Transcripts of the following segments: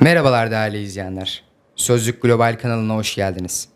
Merhabalar değerli izleyenler. Sözlük Global kanalına hoş geldiniz.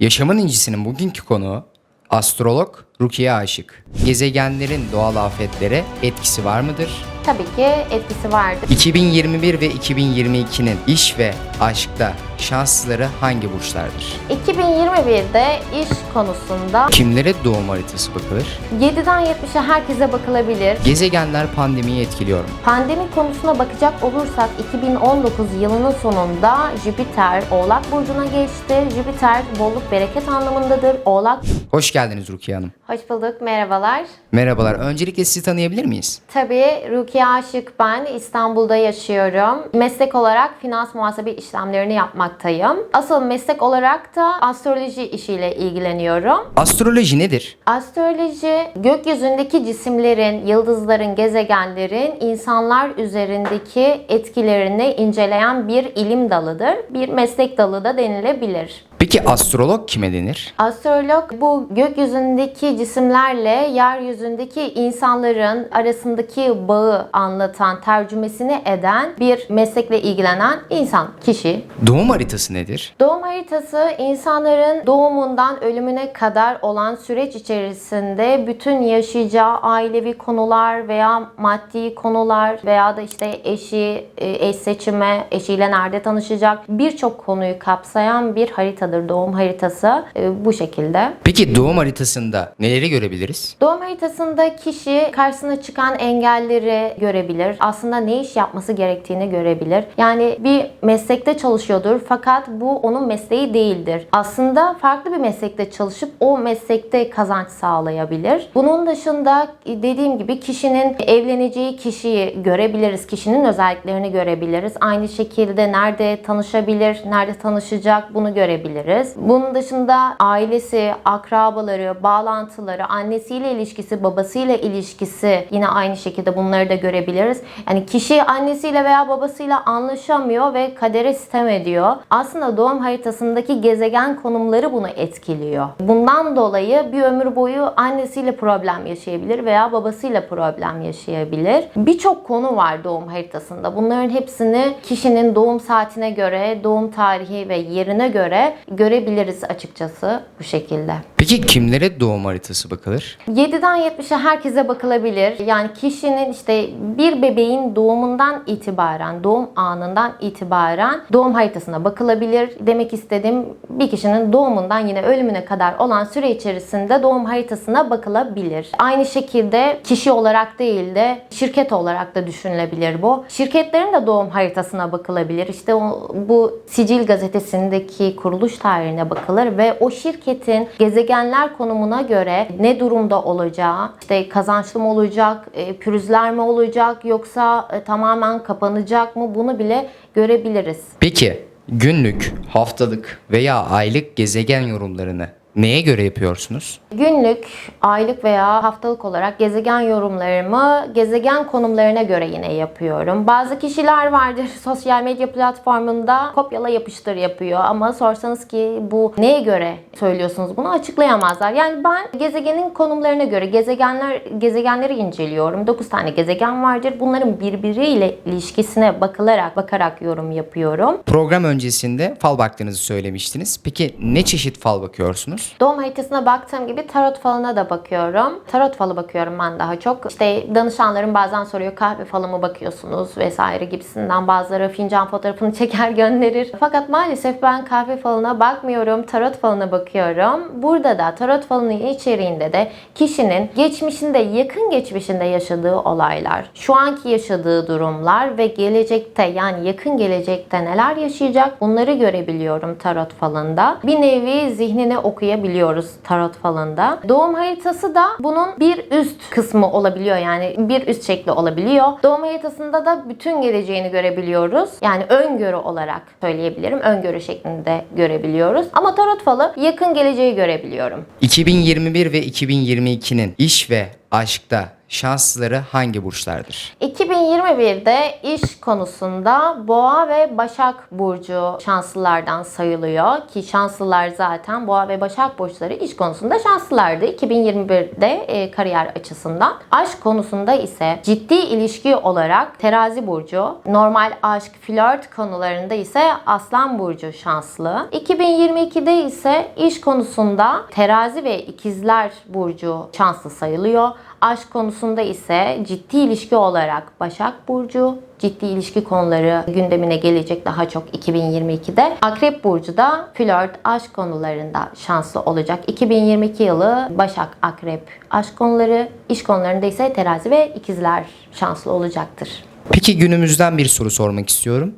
Yaşamın incisinin bugünkü konuğu astrolog Rukiye Aşık. Gezegenlerin doğal afetlere etkisi var mıdır? Tabii ki etkisi vardır. 2021 ve 2022'nin iş ve aşkta şansları hangi burçlardır? 2021'de iş konusunda Kimlere doğum haritası bakılır? 7'den 70'e herkese bakılabilir. Gezegenler pandemiyi etkiliyor mu? Pandemi konusuna bakacak olursak 2019 yılının sonunda Jüpiter Oğlak Burcu'na geçti. Jüpiter bolluk bereket anlamındadır. Oğlak Hoş geldiniz Rukiye Hanım. Hoş bulduk, merhabalar. Merhabalar. Öncelikle sizi tanıyabilir miyiz? Tabii Rukiye Aşık ben İstanbul'da yaşıyorum. Meslek olarak finans muhasebe işlemlerini yapmaktayım. Asıl meslek olarak da astroloji işiyle ilgileniyorum. Astroloji nedir? Astroloji gökyüzündeki cisimlerin, yıldızların, gezegenlerin insanlar üzerindeki etkilerini inceleyen bir ilim dalıdır. Bir meslek dalı da denilebilir. Peki astrolog kime denir? Astrolog bu gökyüzündeki cisimlerle yeryüzündeki insanların arasındaki bağı anlatan, tercümesini eden bir meslekle ilgilenen insan, kişi. Doğum haritası nedir? Doğum haritası insanların doğumundan ölümüne kadar olan süreç içerisinde bütün yaşayacağı ailevi konular veya maddi konular veya da işte eşi, e, eş seçimi, eşiyle nerede tanışacak birçok konuyu kapsayan bir haritadır doğum haritası E, bu şekilde. Peki doğum haritasında neleri görebiliriz? Doğum haritasında kişi karşısına çıkan engelleri görebilir. Aslında ne iş yapması gerektiğini görebilir. Yani bir meslekte çalışıyordur fakat bu onun mesleği değildir. Aslında farklı bir meslekte çalışıp o meslekte kazanç sağlayabilir. Bunun dışında dediğim gibi kişinin evleneceği kişiyi görebiliriz. Kişinin özelliklerini görebiliriz. Aynı şekilde nerede tanışabilir, nerede tanışacak bunu görebiliriz. Bunun dışında ailesi, akrabaları, bağlantıları, annesiyle ilişkisi, babasıyla ilişkisi yine aynı şekilde bunları da görebiliriz. Yani kişi annesiyle veya babasıyla anlaşamıyor ve kadere sitem ediyor. Aslında doğum haritasındaki gezegen konumları bunu etkiliyor. Bundan dolayı bir ömür boyu annesiyle problem yaşayabilir veya babasıyla problem yaşayabilir. Birçok konu var doğum haritasında. Bunların hepsini kişinin doğum saatine göre, doğum tarihi ve yerine göre görebiliriz açıkçası bu şekilde. Peki kimlere doğum haritası bakılır? 7'den 70'e herkese bakılabilir. Yani kişinin işte bir bebeğin doğumundan itibaren, doğum anından itibaren doğum haritasına bakılabilir. Demek istediğim bir kişinin doğumundan yine ölümüne kadar olan süre içerisinde doğum haritasına bakılabilir. Aynı şekilde kişi olarak değil de şirket olarak da düşünülebilir bu. Şirketlerin de doğum haritasına bakılabilir. İşte o, bu Sicil gazetesindeki kuruluş tarihine bakılır ve o şirketin gezegenler konumuna göre ne durumda olacağı, işte kazançlı mı olacak, e, pürüzler mi olacak yoksa e, tamamen kapanacak mı bunu bile görebiliriz. Peki günlük, haftalık veya aylık gezegen yorumlarını neye göre yapıyorsunuz? Günlük, aylık veya haftalık olarak gezegen yorumlarımı gezegen konumlarına göre yine yapıyorum. Bazı kişiler vardır sosyal medya platformunda kopyala yapıştır yapıyor ama sorsanız ki bu neye göre söylüyorsunuz bunu açıklayamazlar. Yani ben gezegenin konumlarına göre gezegenler gezegenleri inceliyorum. 9 tane gezegen vardır. Bunların birbiriyle ilişkisine bakılarak bakarak yorum yapıyorum. Program öncesinde fal baktığınızı söylemiştiniz. Peki ne çeşit fal bakıyorsunuz? Doğum haritasına baktığım gibi tarot falına da bakıyorum. Tarot falı bakıyorum ben daha çok. İşte danışanlarım bazen soruyor kahve falı mı bakıyorsunuz vesaire gibisinden. Bazıları fincan fotoğrafını çeker gönderir. Fakat maalesef ben kahve falına bakmıyorum. Tarot falına bakıyorum. Burada da tarot falının içeriğinde de kişinin geçmişinde, yakın geçmişinde yaşadığı olaylar, şu anki yaşadığı durumlar ve gelecekte yani yakın gelecekte neler yaşayacak bunları görebiliyorum tarot falında. Bir nevi zihnini okuyabiliyoruz tarot falında. Doğum haritası da bunun bir üst kısmı olabiliyor yani bir üst şekli olabiliyor. Doğum haritasında da bütün geleceğini görebiliyoruz. Yani öngörü olarak söyleyebilirim. Öngörü şeklinde görebiliyoruz. Ama tarot falı yakın geleceği görebiliyorum. 2021 ve 2022'nin iş ve aşkta şanslıları hangi burçlardır? 2021'de iş konusunda Boğa ve Başak burcu şanslılardan sayılıyor ki şanslılar zaten Boğa ve Başak burçları iş konusunda şanslılardı 2021'de e, kariyer açısından. Aşk konusunda ise ciddi ilişki olarak Terazi burcu, normal aşk, flört konularında ise Aslan burcu şanslı. 2022'de ise iş konusunda Terazi ve İkizler burcu şanslı sayılıyor. Aşk konusunda ise ciddi ilişki olarak Başak Burcu, ciddi ilişki konuları gündemine gelecek daha çok 2022'de. Akrep Burcu da flört, aşk konularında şanslı olacak. 2022 yılı Başak, Akrep aşk konuları, iş konularında ise Terazi ve İkizler şanslı olacaktır. Peki günümüzden bir soru sormak istiyorum.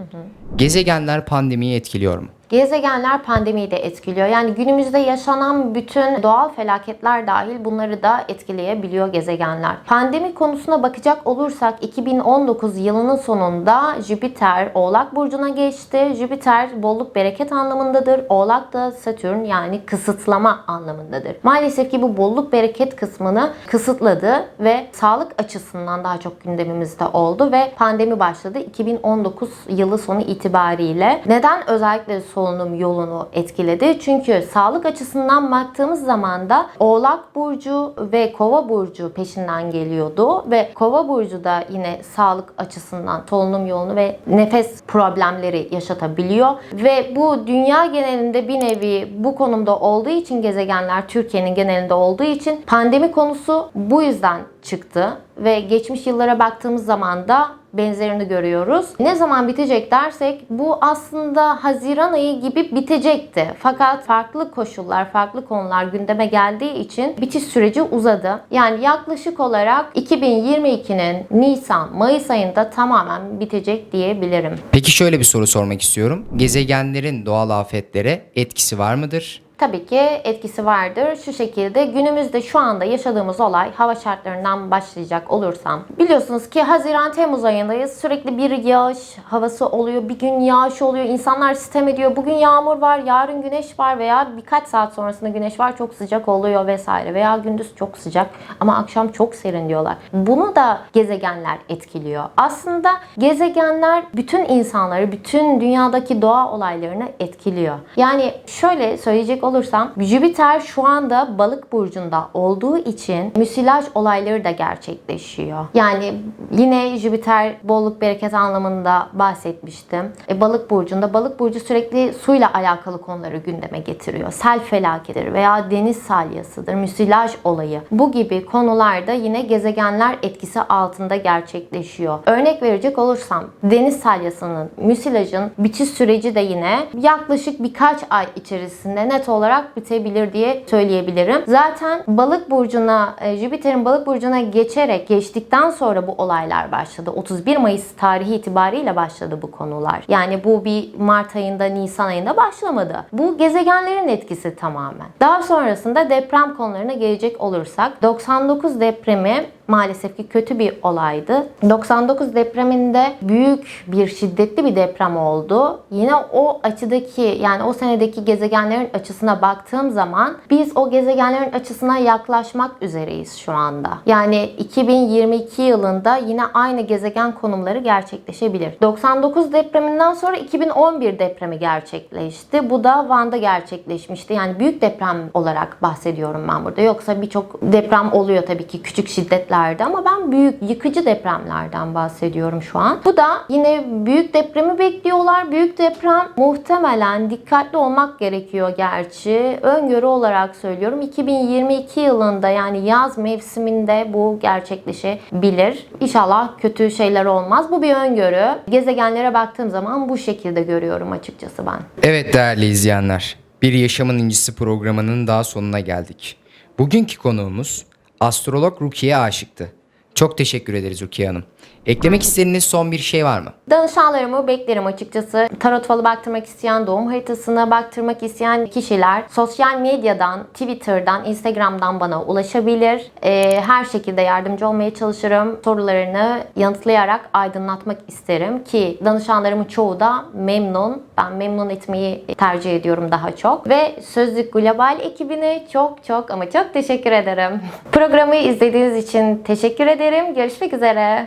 Gezegenler pandemiyi etkiliyor mu? Gezegenler pandemiyi de etkiliyor. Yani günümüzde yaşanan bütün doğal felaketler dahil bunları da etkileyebiliyor gezegenler. Pandemi konusuna bakacak olursak 2019 yılının sonunda Jüpiter Oğlak burcuna geçti. Jüpiter bolluk bereket anlamındadır. Oğlak da Satürn yani kısıtlama anlamındadır. Maalesef ki bu bolluk bereket kısmını kısıtladı ve sağlık açısından daha çok gündemimizde oldu ve pandemi başladı 2019 yılı sonu itibariyle. Neden özellikle solunum yolunu etkiledi? Çünkü sağlık açısından baktığımız zaman da Oğlak burcu ve Kova burcu peşinden geliyordu. Ve Kova burcu da yine sağlık açısından solunum yolunu ve nefes problemleri yaşatabiliyor. Ve bu dünya genelinde bir nevi bu konumda olduğu için gezegenler Türkiye'nin genelinde olduğu için pandemi konusu bu yüzden çıktı. Ve geçmiş yıllara baktığımız zaman da benzerini görüyoruz. Ne zaman bitecek dersek bu aslında Haziran ayı gibi bitecekti. Fakat farklı koşullar, farklı konular gündeme geldiği için bitiş süreci uzadı. Yani yaklaşık olarak 2022'nin Nisan, Mayıs ayında tamamen bitecek diyebilirim. Peki şöyle bir soru sormak istiyorum. Gezegenlerin doğal afetlere etkisi var mıdır? Tabii ki etkisi vardır. Şu şekilde günümüzde şu anda yaşadığımız olay hava şartlarından başlayacak olursam. Biliyorsunuz ki Haziran-Temmuz ayındayız. Sürekli bir yağış havası oluyor. Bir gün yağış oluyor. İnsanlar sitem ediyor. Bugün yağmur var, yarın güneş var veya birkaç saat sonrasında güneş var. Çok sıcak oluyor vesaire. Veya gündüz çok sıcak ama akşam çok serin diyorlar. Bunu da gezegenler etkiliyor. Aslında gezegenler bütün insanları, bütün dünyadaki doğa olaylarını etkiliyor. Yani şöyle söyleyecek olursam Jüpiter şu anda balık burcunda olduğu için müsilaj olayları da gerçekleşiyor. Yani yine Jüpiter bolluk bereket anlamında bahsetmiştim. E, balık burcunda balık burcu sürekli suyla alakalı konuları gündeme getiriyor. Sel felaketidir veya deniz salyasıdır, müsilaj olayı. Bu gibi konularda yine gezegenler etkisi altında gerçekleşiyor. Örnek verecek olursam deniz salyasının, müsilajın bitiş süreci de yine yaklaşık birkaç ay içerisinde net olarak bitebilir diye söyleyebilirim. Zaten balık burcuna, e, Jüpiter'in balık burcuna geçerek geçtikten sonra bu olaylar başladı. 31 Mayıs tarihi itibariyle başladı bu konular. Yani bu bir Mart ayında, Nisan ayında başlamadı. Bu gezegenlerin etkisi tamamen. Daha sonrasında deprem konularına gelecek olursak 99 depremi maalesef ki kötü bir olaydı. 99 depreminde büyük bir şiddetli bir deprem oldu. Yine o açıdaki yani o senedeki gezegenlerin açısına baktığım zaman biz o gezegenlerin açısına yaklaşmak üzereyiz şu anda. Yani 2022 yılında yine aynı gezegen konumları gerçekleşebilir. 99 depreminden sonra 2011 depremi gerçekleşti. Bu da Van'da gerçekleşmişti. Yani büyük deprem olarak bahsediyorum ben burada. Yoksa birçok deprem oluyor tabii ki küçük şiddetlerde ama ben büyük yıkıcı depremlerden bahsediyorum şu an. Bu da yine büyük depremi bekliyorlar. Büyük deprem muhtemelen dikkatli olmak gerekiyor gerçi. Öngörü olarak söylüyorum. 2022 yılında yani yaz mevsiminde bu gerçekleşebilir. İnşallah kötü şeyler olmaz. Bu bir öngörü. Gezegenlere baktığım zaman bu şekilde görüyorum açıkçası ben. Evet değerli izleyenler, Bir Yaşamın İncisi programının daha sonuna geldik. Bugünkü konuğumuz astrolog Rukiye Aşık'tı. Çok teşekkür ederiz Rukiye Hanım. Eklemek istediğiniz son bir şey var mı? Danışanlarımı beklerim açıkçası. Tarot falı baktırmak isteyen, doğum haritasına baktırmak isteyen kişiler sosyal medyadan, Twitter'dan, Instagram'dan bana ulaşabilir. Ee, her şekilde yardımcı olmaya çalışırım. Sorularını yanıtlayarak aydınlatmak isterim ki danışanlarımın çoğu da memnun. Ben memnun etmeyi tercih ediyorum daha çok. Ve Sözlük Global ekibine çok çok ama çok teşekkür ederim. Programı izlediğiniz için teşekkür ederim. Görüşmek üzere.